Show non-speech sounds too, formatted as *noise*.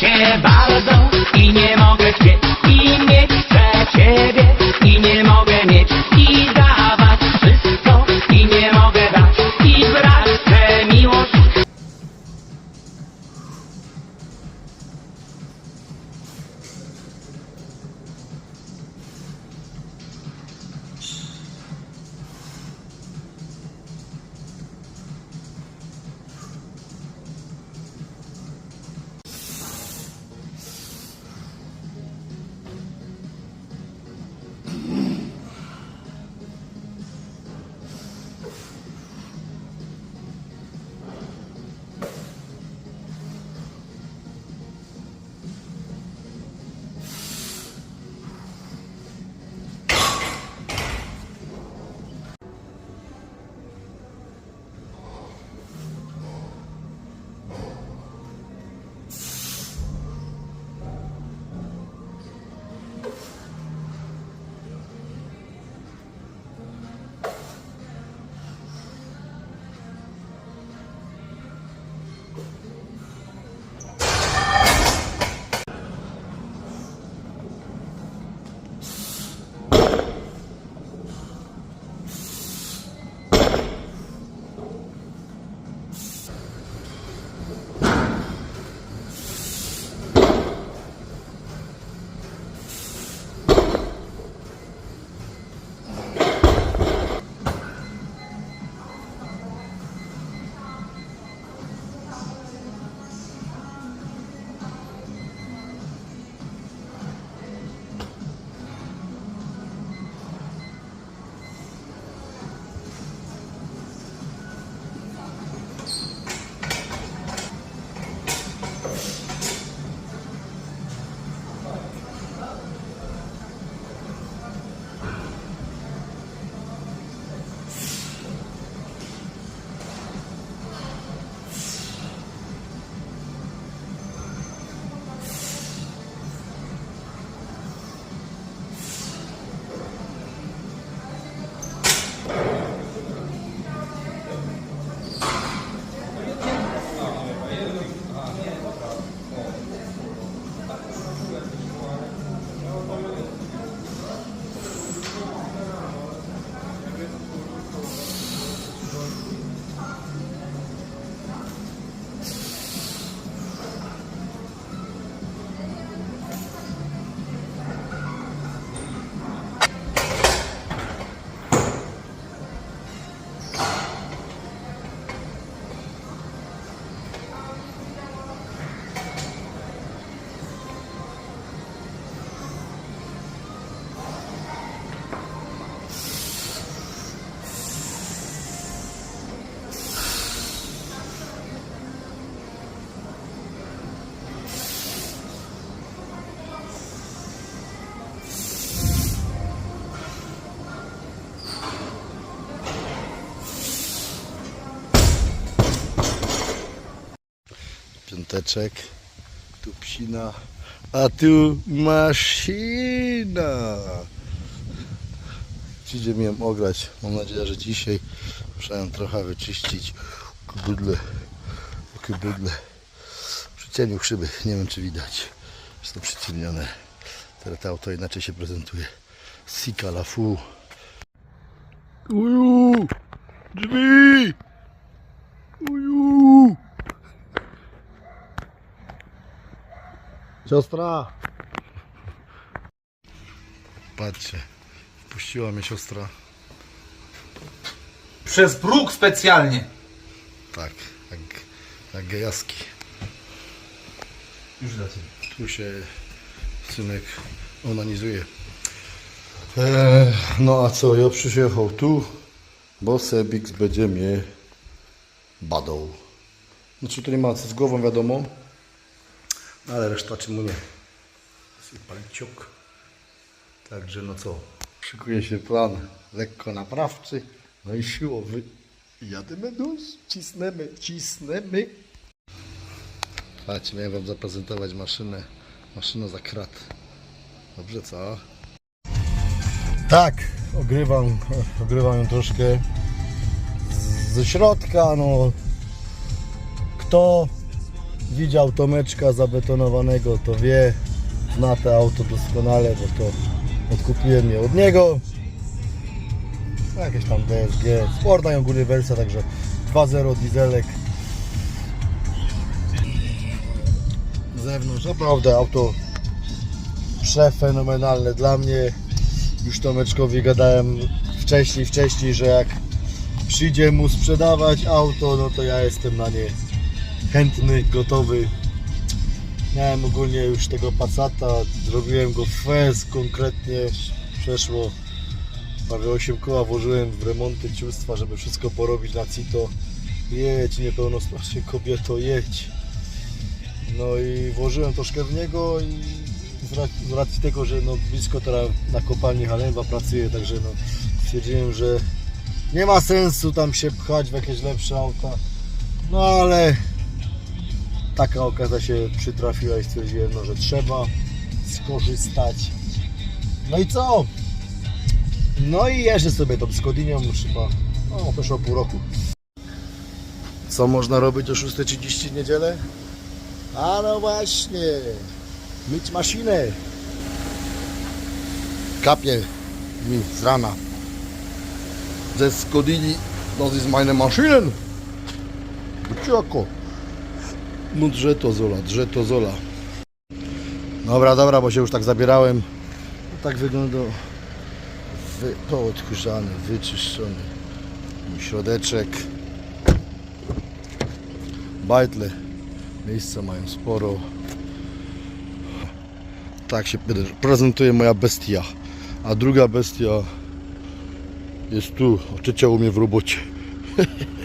cię bardzo i nie mogę śpieć i mieć chcę ciebie i nie mogę mieć i Piąteczek, tu psina, a tu maszyna. Przyjdzie mi ją ograć. Mam nadzieję, że dzisiaj ją trochę wyczyścić. Kubudle, kubudle. Przy cieniu szyby, nie wiem czy widać. Jest to przyciemnione. Teraz to auto inaczej się prezentuje. Sika la fu. Uju! Drzwi! Siostra! Patrzcie, wpuściła mnie siostra. Przez próg specjalnie. Tak, jak, jak gejaski. Już dla ciebie. Tu się synek onanizuje. Eee, no a co, ja przyjechał tu, bo Sebix będzie mnie badał. Znaczy to nie ma co z głową wiadomo, ale reszta czemu nie. Sypalciuk. Także no co, szykuje się plan lekko naprawczy, no i siłowy. Jadymy nóż, cisnemy, cisnemy. Patrzcie, miałem wam zaprezentować maszynę, maszynę za krat. Dobrze, co? Tak, ogrywam, ogrywam ją troszkę ze środka, no kto widział Tomeczka zabetonowanego, to wie, zna to auto doskonale, bo to odkupiłem je od niego. Jakieś tam DSG, sporna i ogólnie wersja, także 2.0 dieselek. Z zewnątrz, naprawdę auto przefenomenalne dla mnie. Już Tomeczkowi gadałem wcześniej, wcześniej, że jak przyjdzie mu sprzedawać auto, no to ja jestem na nie chętny, gotowy. Miałem ogólnie już tego Passata, zrobiłem go w FES konkretnie, przeszło prawie 8 koła włożyłem w remonty ciustwa, żeby wszystko porobić na CITO. Jedź niepełnosprawnie kobieto, jedź. No i włożyłem troszkę w niego i z racji tego, że no blisko teraz na kopalni Halemba pracuję, także no stwierdziłem, że nie ma sensu tam się pchać w jakieś lepsze auta. No ale taka okazja się przytrafiła i stwierdziłem, no, że trzeba skorzystać. No i co? No i jeżdżę sobie tą Skodinią chyba, no przeszło pół roku. Co można robić o 6.30 w niedzielę? A no właśnie, myć maszynę. Kapie mi z rana. Ze Skodini, das ist meine Maschinen. Cioko. No drze to Zola, Zola. Dobra, dobra, bo się już tak zabierałem. Tak wygląda wy, poodkurzany, wyczyszczony. Środeczek. Bajtle. Miejsca mają sporo. Tak się prezentuje moja bestia. A druga bestia jest tu. A mnie w robocie. *laughs*